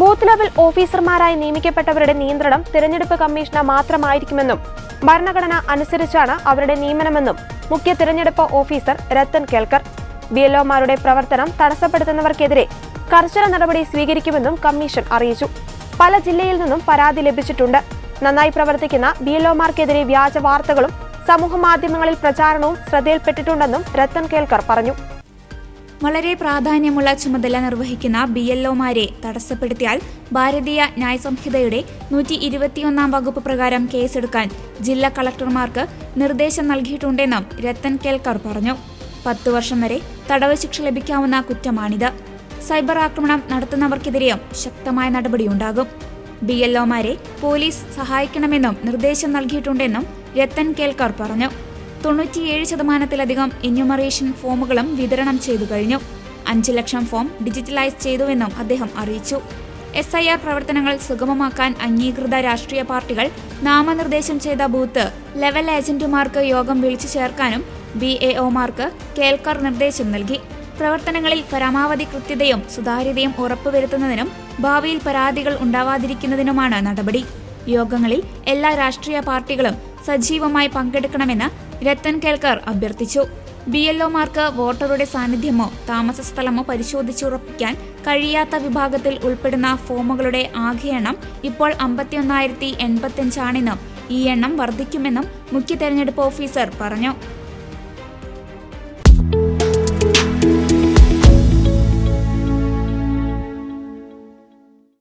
Booth level ഓഫീസർമാരായി നിയമിക്കപ്പെട്ടവരുടെ നിയന്ത്രണം തിരഞ്ഞെടുപ്പ് commission മാത്രമായിരിക്കുമെന്നും ഭരണഘടന അനുസരിച്ചാണ് അവരുടെ നിയമനമെന്നും മുഖ്യ തിരഞ്ഞെടുപ്പ് ഓഫീസർ രത്തൻ കേൽക്കർ ബി എൽഒമാരുടെ പ്രവർത്തനം തടസ്സപ്പെടുത്തുന്നവർക്കെതിരെ കർശന നടപടി സ്വീകരിക്കുമെന്നും കമ്മീഷൻ അറിയിച്ചു. പല ജില്ലയിൽ നിന്നും പരാതി ലഭിച്ചിട്ടുണ്ട്. നന്നായി പ്രവർത്തിക്കുന്ന ബി എൽഒമാർക്കെതിരെ വ്യാജ വാർത്തകളും സമൂഹമാധ്യമങ്ങളിൽ പ്രചാരണവും ശ്രദ്ധയിൽപ്പെട്ടിട്ടുണ്ടെന്നും രത്തൻ കേൽക്കർ പറഞ്ഞു. വളരെ പ്രാധാന്യമുള്ള ചുമതല നിർവഹിക്കുന്ന ബി എൽ ഒമാരെ തടസ്സപ്പെടുത്തിയാൽ ഭാരതീയ ന്യായ സംഹിതയുടെ നൂറ്റി ഇരുപത്തിയൊന്നാം വകുപ്പ് പ്രകാരം കേസെടുക്കാൻ ജില്ലാ കളക്ടർമാർക്ക് നിർദ്ദേശം നൽകിയിട്ടുണ്ടെന്നും രത്തൻ കേൽക്കർ പറഞ്ഞു. പത്തു വർഷം വരെ തടവ് ശിക്ഷ ലഭിക്കാവുന്ന കുറ്റമാണിത്. സൈബർ ആക്രമണം നടത്തുന്നവർക്കെതിരെയും ശക്തമായ നടപടിയുണ്ടാകും. ബി എൽ ഒമാരെ പോലീസ് സഹായിക്കണമെന്നും നിർദ്ദേശം നൽകിയിട്ടുണ്ടെന്നും രത്തൻ കേൽക്കർ പറഞ്ഞു. തൊണ്ണൂറ്റിയേഴ് ശതമാനത്തിലധികം എന്യൂമറേഷൻ ഫോമുകളും വിതരണം ചെയ്തു കഴിഞ്ഞു. അഞ്ച് ലക്ഷം ഫോം ഡിജിറ്റലൈസ് ചെയ്തുവെന്നും അദ്ദേഹം അറിയിച്ചു. എസ് ഐ ആർ പ്രവർത്തനങ്ങൾ സുഗമമാക്കാൻ അംഗീകൃത രാഷ്ട്രീയ പാർട്ടികൾ നാമനിർദ്ദേശം ചെയ്ത ബൂത്ത് ലെവൽ ഏജന്റുമാർക്ക് യോഗം വിളിച്ചു ചേർക്കാനും ബി എ ഒമാർക്ക് കേൽക്കർ നിർദ്ദേശം നൽകി. പ്രവർത്തനങ്ങളിൽ പരമാവധി കൃത്യതയും സുതാര്യതയും ഉറപ്പുവരുത്തുന്നതിനും ഭാവിയിൽ പരാതികൾ ഉണ്ടാവാതിരിക്കുന്നതിനുമാണ് നടപടി. യോഗങ്ങളിൽ എല്ലാ രാഷ്ട്രീയ പാർട്ടികളും സജീവമായി പങ്കെടുക്കണമെന്ന് രത്തൻ കേൽക്കർ അഭ്യർത്ഥിച്ചു. ബി എൽഒമാർക്ക് വോട്ടറുടെ സാന്നിധ്യമോ താമസ സ്ഥലമോ പരിശോധിച്ചുറപ്പിക്കാൻ കഴിയാത്ത വിഭാഗത്തിൽ ഉൾപ്പെടുന്ന ഫോമുകളുടെ ആകെ എണ്ണം ഇപ്പോൾ അമ്പത്തിയൊന്നായിരത്തി എൺപത്തിയഞ്ചാണെന്നും ഈ എണ്ണം വർദ്ധിക്കുമെന്നും മുഖ്യ തെരഞ്ഞെടുപ്പ് ഓഫീസർ പറഞ്ഞു.